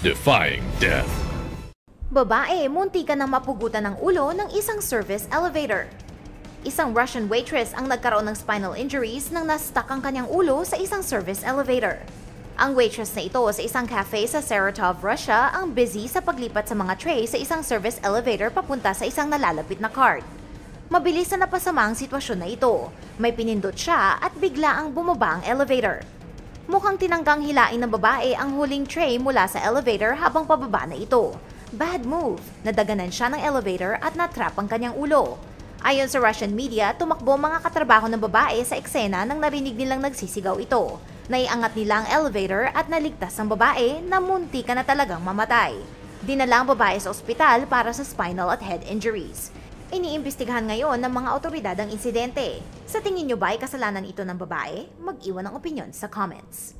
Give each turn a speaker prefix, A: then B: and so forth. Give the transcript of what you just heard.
A: defying death.
B: Babae, munti ka nang mapugutan ng ulo ng isang service elevator. Isang Russian waitress ang nagkaroon ng spinal injuries nang na-stuck ang kanyang ulo sa isang service elevator. Ang waitress na ito sa isang cafe sa Saratov, Russia ang busy sa paglipat sa mga tray sa isang service elevator papunta sa isang nalalapit na cart. Mabilis na napasama ang sitwasyon na ito. May pinindot siya at bigla ang bumaba ang elevator. Mukhang tinanggang hilain ng babae ang huling tray mula sa elevator habang pababa na ito. Bad move. Nadaganan siya ng elevator at natrap ang kanyang ulo. Ayon sa Russian media, tumakbo mga katrabaho ng babae sa eksena nang narinig nilang nagsisigaw ito. Naiangat nila ang elevator at naligtas ang babae na munti ka na talagang mamatay. Dinala ang babae sa ospital para sa spinal at head injuries. Iniimbestigahan ngayon ng mga otoridad ang insidente. Sa tingin nyo ba ay kasalanan ito ng babae? Mag-iwan ng opinion sa comments.